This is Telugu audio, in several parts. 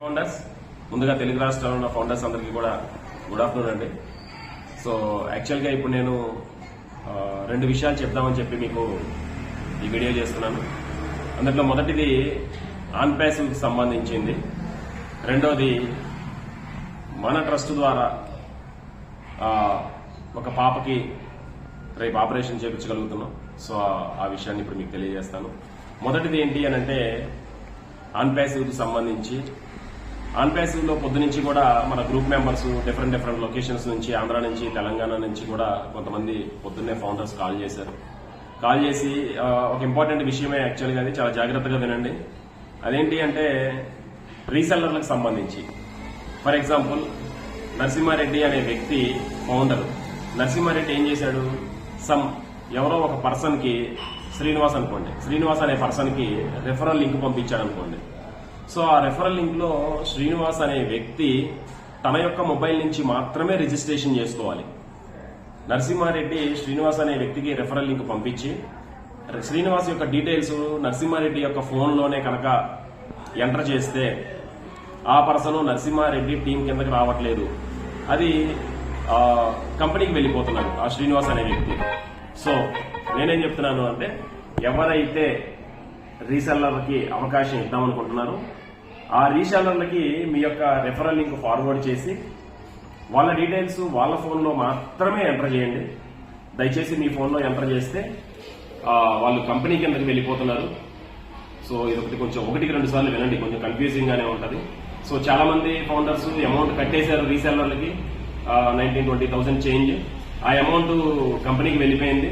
ఫౌండర్స్ ముందుగా తెలుగు రాష్ట్రాల్లో ఉన్న ఫౌండర్స్ అందరికీ కూడా గుడ్ ఆఫ్టర్నూన్ అండి. సో యాక్చువల్గా ఇప్పుడు నేను రెండు విషయాలు చెప్దామని చెప్పి మీకు ఈ వీడియో చేస్తున్నాను. అందులో మొదటిది ఆన్ ప్యాసివ్కి సంబంధించింది. రెండోది మన ట్రస్ట్ ద్వారా ఒక పాపకి రేపు ఆపరేషన్ చేయించగలుగుతున్నాం సో ఆ- ఆ విషయాన్ని ఇప్పుడు మీకు తెలియజేస్తాను. మొదటిది ఏంటి అని అంటే ఆన్ ప్యాసివ్కి సంబంధించి ఆన్ పొద్దు నుంచి కూడా మన group members different different locations నుంచి ఆంధ్ర నుంచి తెలంగాణ నుంచి కూడా కొంతమంది పొద్దున్నే ఫౌండర్స్ కాల్ చేశారు. కాల్ చేసి ఒక ఇంపార్టెంట్ విషయమే యాక్చువల్గా అది చాలా జాగ్రత్తగా వినండి. అదేంటి అంటే రీసెల్లర్లకు సంబంధించి. ఫర్ ఎగ్జాంపుల్ నరసింహారెడ్డి అనే వ్యక్తి ఫౌండర్. నరసింహారెడ్డి ఏం చేశాడు? సమ్ ఎవరో ఒక పర్సన్కి శ్రీనివాస్ అనుకోండి. శ్రీనివాస్ అనే పర్సన్కి రెఫరల్ లింక్ పంపించాడు అనుకోండి సో ఆ రెఫరల్ లింక్లో శ్రీనివాస్ అనే వ్యక్తి తన యొక్క మొబైల్ నుంచి మాత్రమే రిజిస్ట్రేషన్ చేసుకోవాలి. నరసింహారెడ్డి శ్రీనివాస్ అనే వ్యక్తికి రెఫరల్ లింక్ పంపించి శ్రీనివాస్ యొక్క డీటెయిల్స్ నరసింహారెడ్డి యొక్క ఫోన్లోనే కనుక ఎంటర్ చేస్తే ఆ పర్సన్ నరసింహారెడ్డి టీం కిందకి రావట్లేదు. అది కంపెనీకి వెళ్ళిపోతున్నాడు ఆ శ్రీనివాస్ అనే వ్యక్తి. సో నేనేం చెప్తున్నాను అంటే ఎవరైతే రీసెల్లర్కి అవకాశం ఇద్దామనుకుంటున్నారో ఆ రీసెలర్లకి మీ యొక్క రెఫరల్ లింక్ ఫార్వర్డ్ చేసి వాళ్ళ డీటెయిల్స్ వాళ్ళ ఫోన్లో మాత్రమే ఎంటర్ చేయండి. దయచేసి మీ ఫోన్లో ఎంటర్ చేస్తే వాళ్ళు కంపెనీ కిందకి వెళ్ళిపోతున్నారు. సో ఇదొకటి కొంచెం ఒకటికి రెండు సార్లు వినండి కొంచెం కన్ఫ్యూజింగ్ గానే సో చాలా మంది ఫౌండర్స్ అమౌంట్ కట్టేశారు రీసెల్లర్లకి నైన్టీన్ ట్వంటీ థౌసండ్ చేంజ్ ఆ అమౌంట్ కంపెనీకి వెళ్ళిపోయింది.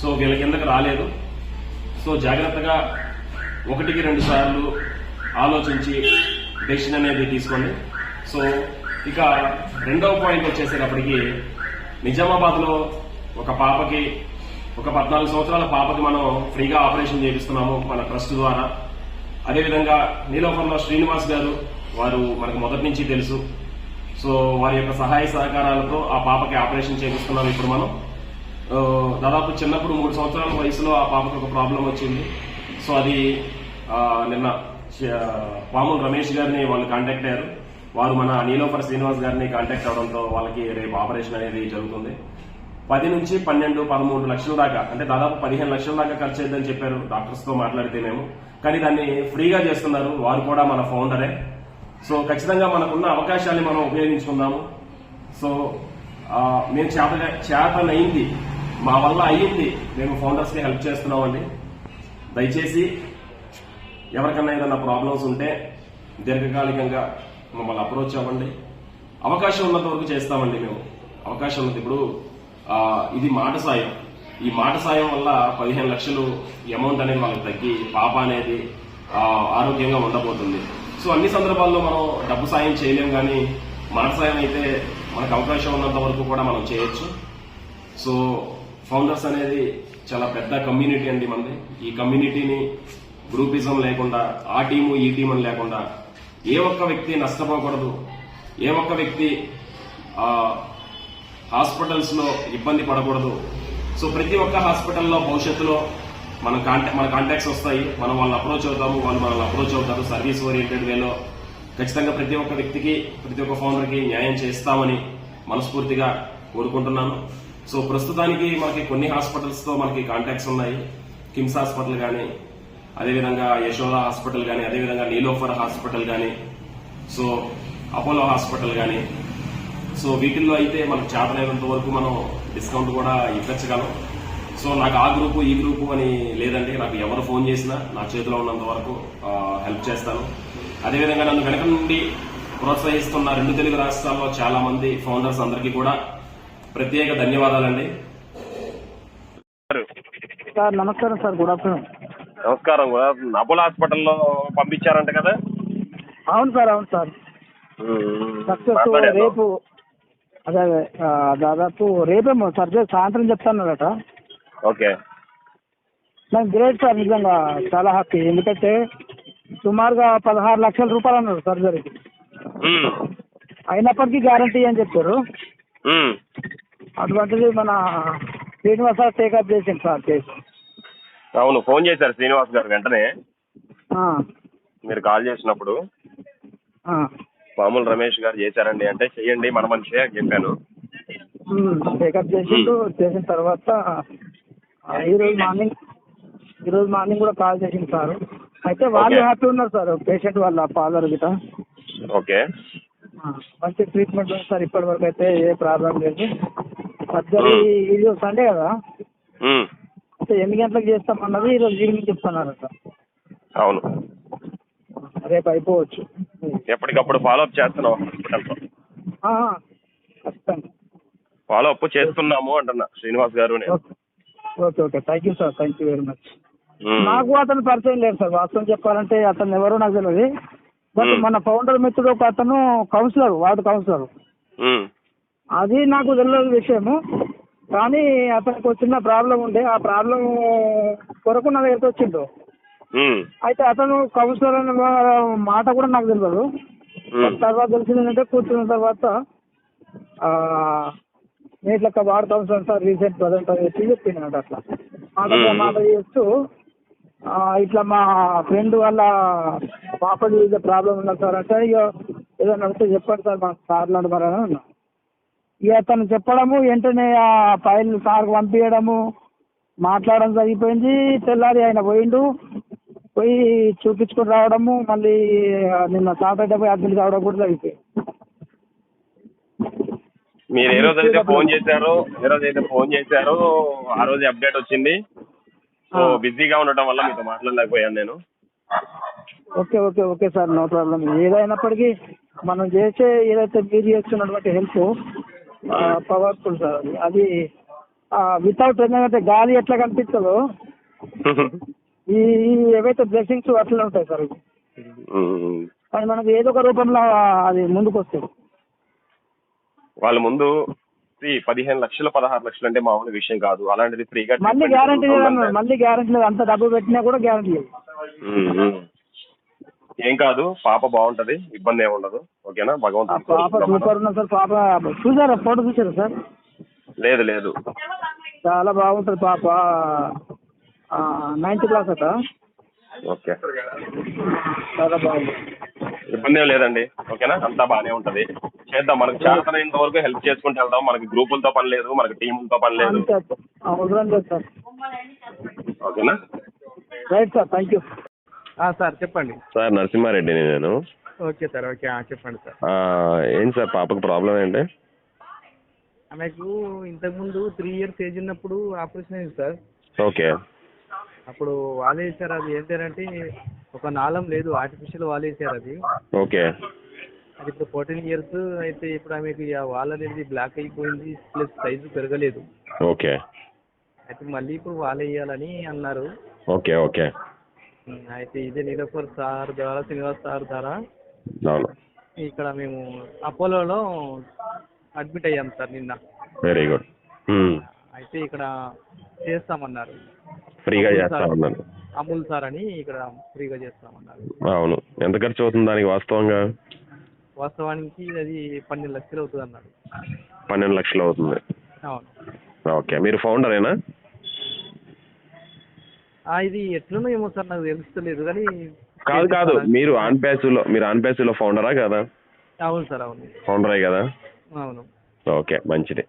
సో వీళ్ళ కిందకి రాలేదు. సో జాగ్రత్తగా ఒకటికి రెండు సార్లు ఆలోచించి డెసిషన్ అనేది తీసుకోండి. సో ఇక రెండవ పాయింట్ వచ్చేసేటప్పటికి నిజామాబాద్లో ఒక పాపకి ఒక పద్నాలుగు సంవత్సరాల పాపకి మనం ఫ్రీగా ఆపరేషన్ చేపిస్తున్నాము మన ట్రస్ట్ ద్వారా. అదేవిధంగా నీలోఫర్లో శ్రీనివాస్ గారు వారు మనకు మొదటి నుంచి తెలుసు. సో వారి యొక్క సహాయ సహకారాలతో ఆ పాపకి ఆపరేషన్ చేపిస్తున్నాం ఇప్పుడు మనం. Uh, దాదాపు చిన్నప్పుడు మూడు సంవత్సరాల వయసులో ఆ పాపకు ఒక ప్రాబ్లం వచ్చింది. సో అది uh, నిన్న పాముల రమేష్ గారిని వాళ్ళు కాంటాక్ట్ అయ్యారు. వారు మన నీలోఫర్ శ్రీనివాస్ గారిని కాంటాక్ట్ అవడంతో వాళ్ళకి రేపు ఆపరేషన్ అనేది జరుగుతుంది. పది నుంచి పన్నెండు పదమూడు లక్షల దాకా అంటే దాదాపు పదిహేను లక్షల దాకా ఖర్చు అయ్యిందని చెప్పారు డాక్టర్స్తో మాట్లాడితే మేము. కానీ దాన్ని ఫ్రీగా చేస్తున్నారు. వారు కూడా మన ఫౌండరే సో ఖచ్చితంగా మనకున్న అవకాశాన్ని మనం ఉపయోగించుకుందాము. సో మేము చేత చేతనైంది మా వల్ల అయ్యింది. మేము ఫౌండర్స్కి హెల్ప్ చేస్తున్నామండి. దయచేసి ఎవరికన్నా ఏదైనా ప్రాబ్లమ్స్ ఉంటే దీర్ఘకాలికంగా మమ్మల్ని అప్రోచ్ అవ్వండి. అవకాశం ఉన్నంత వరకు చేస్తామండి మేము. అవకాశం ఉన్నది ఇప్పుడు ఇది మాట సాయం. ఈ మాట సాయం వల్ల పదిహేను లక్షలు అమౌంట్ అనేది మనకు తగ్గి పాప అనేది ఆరోగ్యంగా ఉండబోతుంది. సో అన్ని సందర్భాల్లో మనం డబ్బు సాయం చేయలేం కానీ మాట సాయం అయితే మనకు అవకాశం ఉన్నంత వరకు కూడా మనం చేయొచ్చు. సో ఫౌండర్స్ అనేది చాలా పెద్ద కమ్యూనిటీ అండి మనది. ఈ కమ్యూనిటీని గ్రూపిజం లేకుండా ఆ టీము ఈ టీం అని లేకుండా ఏ ఒక్క వ్యక్తి నష్టపోకూడదు. ఏ ఒక్క వ్యక్తి హాస్పిటల్స్లో హాస్పిటల్స్లో ఇబ్బంది పడకూడదు. సో ప్రతి ఒక్క హాస్పిటల్లో భవిష్యత్తులో మన కాంటా మన కాంటాక్ట్స్ వస్తాయి. మనం వాళ్ళని అప్రోచ్ అవుతాము వాళ్ళు మనల్ని అప్రోచ్ అవుతారు. సర్వీస్ ఓరియంటెడ్ వేలో ఖచ్చితంగా ప్రతి ఒక్క వ్యక్తికి ప్రతి ఒక్క ఫౌండర్కి న్యాయం చేస్తామని మనస్ఫూర్తిగా కోరుకుంటున్నాను. సో ప్రస్తుతానికి మనకి కొన్ని హాస్పిటల్స్తో మనకి కాంటాక్ట్స్ ఉన్నాయి. కిమ్స్ హాస్పిటల్ కానీ అదేవిధంగా యశోద హాస్పిటల్ కానీ అదేవిధంగా నీలోఫర్ హాస్పిటల్ కానీ సో అపోలో హాస్పిటల్ కానీ సో వీటిల్లో అయితే మనకు చేతనైనంత వరకు మనం డిస్కౌంట్ కూడా ఇప్పించగలం. సో నాకు ఆ గ్రూపు ఈ గ్రూపు అని లేదండి. నాకు ఎవరు ఫోన్ చేసినా నా చేతిలో ఉన్నంత వరకు హెల్ప్ చేస్తాను అదేవిధంగా నన్ను వెనక నుండి ప్రోత్సహిస్తున్న రెండు తెలుగు రాష్ట్రాల్లో చాలా మంది ఫౌండర్స్ అందరికీ కూడా ప్రత్యేక ధన్యవాదాలండి. సార్ నమస్కారం సార్ గుడ్ ఆఫ్టర్నూన్. నమస్కారం అపోలో హాస్పిటల్లో పంపించారంట కదా? అవును సార్ అవును సార్. సక్సెస్ రేపు అదే దాదాపు రేపేమో సర్జరీ సాయంత్రం చెప్తానట ఓకే. నాకు గ్రేట్ సార్ నిజంగా చాలా హ్యాపీ. ఎందుకంటే సుమారుగా పదహారు లక్షల రూపాయలు అన్నారు సర్జరీకి. అయినప్పటికీ గ్యారంటీ అని చెప్పారు. అటువంటిది మన శ్రీనివాస టేకప్ చేసింది సార్ కేసు. అవును ఫోన్ చేశారు శ్రీనివాస్ గారు వెంటనే. మీరు కాల్ చేసినప్పుడు ఆ. పాముల రమేష్ గారు చేశారండి అంటే చెయ్యండి మన మనిషే అని చెప్పాను. చేసిండు చేసిన తర్వాత ఆ, ఈ రోజు మార్నింగ్ ఈ రోజు మార్నింగ్ కూడా కాల్ చేసింది సార్. అయితే వాళ్ళు. హ్యాపీ ఉన్నారు సార్ పేషెంట్ వాళ్ళ ఫాదర్ గిట. ఓకే. మంచి ట్రీట్మెంట్ ఉంది సార్ ఇప్పటి వరకు అయితే ఏ ప్రాబ్లం లేదు. సర్జరీ ఇది సండే కదా? అయితే ఎన్ని గంటలకు చేస్తామన్నది ఈరోజు ఈవినింగ్ చెప్తున్నారు సార్ అవును. రేపు అయిపోవచ్చు. ఎప్పటికప్పుడు ఫాలో అప్ చేస్తున్నాం హాస్పిటల్లో ఆ, ఖచ్చితంగా. ఫాలో అప్ చేస్తున్నాము అంటున్నా శ్రీనివాస్ గారు నేను okay. Okay thank you sir thank you very much నాకు అతను పరిచయం లేదు సార్ వాస్తవం చెప్పాలంటే అతను ఎవరో నాకు తెలియదు బట్. మన ఫౌండర్ మిత్రుడు ఒక అతను కౌన్సిలర్ వార్డు కౌన్సిలర్ అది నాకు తెలియని విషయము. కానీ అతనికి చిన్న ప్రాబ్లం ఉండే. ఆ ప్రాబ్లం కొరకు నా దగ్గరికి వచ్చిండు. అయితే అతను కౌన్సిలర్ అనే మా- మాట కూడా నాకు తెలియదు తర్వాత తెలిసింది ఏంటంటే కూర్చున్న తర్వాత ఆ, నేను ఇట్లా ward councillor sir recent present అని చెప్పి చెప్పిండు అట్లా. మాట మాట చేస్తూ ఆ, ఇట్లా మా ఫ్రెండ్ వాళ్ళ పాపది ప్రాబ్లం ఉన్నది సార్ అంటే ఇక ఏదైనా ఉంటే చెప్పండి సార్ సార్లు అంటున్నారు అని అన్నా. ఇక అతను చెప్పడము వెంటనే ఆ ఫైల్ సార్కి పంపించడము మాట్లాడడం జరిగిపోయింది. తెల్లారి ఆయన పోయిండు. పోయి చూపించుకొని రావడము మళ్ళీ నిన్న సాటర్డే పోయి అద్దెలు రావడం కూడా జరిగిపోయింది. మీరు ఏ రోజు అయితే ఫోన్ చేశారో ఏ రోజు అయితే ఫోన్ చేశారో ఆ రోజు అప్డేట్ వచ్చింది. సో. బిజీగా ఉండటం వల్ల మీతో మాట్లాడలేకపోయాను నేను. Okay okay okay sir no problem. ఏదైనప్పటికీ మనం చేసే ఏదైతే మీరు చేస్తున్నటువంటి హెల్ప్ పవర్ఫుల్ సార్ అది. వితౌట్ ఏంటంటే గాలి ఎట్లా కనిపిస్తుందో ఈ ఏవైతే బ్లెస్సింగ్స్ అట్లా ఉంటాయి సార్ కానీ మనకు ఏదో ఒక రూపంలో అది ముందుకు వస్తుంది వాళ్ళ ముందు పదిహేను లక్షలు పదహారు లక్షలు అంటే మామూలు విషయం కాదు. అలాంటిది ఫ్రీగా మళ్ళీ గ్యారంటీ మళ్ళీ గ్యారంటీ లేదు. అంత డబ్బు పెట్టినా కూడా గ్యారంటీ లేదు. ఏం కాదు పాప బాగుంటది ఇబ్బంది ఏమి ఉండదు ఓకేనా? భగవంతుడు పాప. సూపర్ సార్ పాప చూసారా? ఫోటో చూసారా సార్? లేదు లేదు. చాలా బాగుంటుంది పాప. నైన్త్ క్లాస్ అట. ఓకే. చాలా బాగుంది. ఇబ్బంది ఏం లేదండి ఓకేనా? అంతా బాగానే ఉంటది. చేద్దాం మనకు చేతనైనంత వరకు హెల్ప్ చేసుకుంటూ వెళ్దాం. మనకి గ్రూపులతో పని లేదు మనకి టీములతో పని లేదు. అవసరం లేదు సార్. ఓకేనా? Right sir thank you sir చెప్పండి. సార్ నరసింహారెడ్డిని నేను. Okay sir okay. ఆ, చెప్పండి సార్. ఆ, ఏంటి సార్ పాపకు ప్రాబ్లం ఏంటి? ఆమెకు ఇంతకుముందు త్రీ ఇయర్స్ ఏజ్ ఉన్నప్పుడు ఆపరేషన్ అయింది సార్. ఓకే. అప్పుడు వాళ్ళు వేసారు అది ఏంటంటే ఒక నాళం లేదు ఆర్టిఫిషియల్ వాళ్ళు వేసారు అది. ఓకే. అది ఇప్పుడు ఫోర్టీన్ ఇయర్స్ అయితే ఇప్పుడు ఆమెకి ఆ వాల్ అనేది బ్లాక్ అయిపోయింది ప్లస్ సైజు పెరగలేదు. ఓకే. అయితే మళ్ళీ ఇప్పుడు వాళ్ళు వేయాలని అన్నారు. Okay okay. అయితే ఇదే నీలఫర్ సార్ ద్వారా శ్రీనివాస్ సార్ ద్వారా. అవును. ఇక్కడ మేము అపోలోలో అడ్మిట్ అయ్యాం సార్ నిన్న. వెరీ గుడ్ అయితే ఇక్కడ చేస్తామన్నారు. ఫ్రీగా చేస్తా ఉన్నాను అమూల్ సార్ అని ఇక్కడ ఫ్రీగా చేస్తామన్నారు. అవును. ఎంత ఖర్చు అవుతుంది దానికి వాస్తవంగా? వాస్తవానికి అది పన్నెండు లక్షలు అవుతుంది అన్నాడు పన్నెండు లక్షలు అవుతుంది. అవును. ఓకే. మీరు ఫౌండరేనా? ఆ, ఇది ఎట్లనో ఏమో సార్ నాకు తెలుస్తలేదు కానీ కాదు కాదు. మీరు ఆన్ ప్యాచ్లో మీరు ఆన్ ప్యాచ్లో ఫౌండరా కదా? అవును సార్ అవును. ఫౌండరే కదా? అవును. ఓకే మంచిది.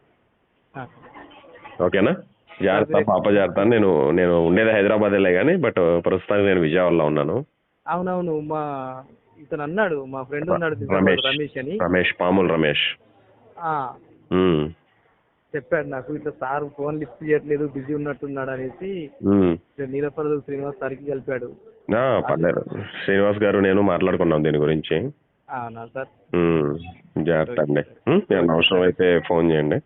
ఓకేనా? జాగ్రత్త పాప జాగ్రత్త. నేను నేను ఉండేది హైదరాబాదేలే కానీ బట్ ప్రస్తుతానికి నేను విజయవాడలో ఉన్నాను. అవునవును మా ఇతను అన్నాడు మా ఫ్రెండ్ ఉన్నాడు రమేష్. రమేష్ అని. రమేష్ పాముల్ రమేష్. చెప్పాడు నాకు ఇట్లా సార్ ఫోన్ లిఫ్ట్ చేయట్లేదు బిజీ ఉన్నట్టున్నాడు అనేసి ఉమ్. నీలపర్ల శ్రీనివాస్ సార్కి కలిపాడు. పర్లేదు. శ్రీనివాస్ గారు నేను మాట్లాడుకున్నాం దీని గురించి. జాగ్రత్త అండి. అవసరం అయితే ఫోన్ చేయండి.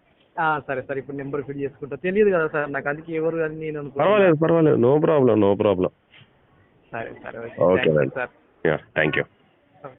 సరే సార్ ఇప్పుడు నెంబర్ ఫిల్ చేసుకుంటా. తెలియదు కదా సార్ నాకు అందుకే ఎవరు అని నేను పర్వాలేదు పర్వాలేదు. No problem no problem. సరే సరే okay. Sir. Yeah thank you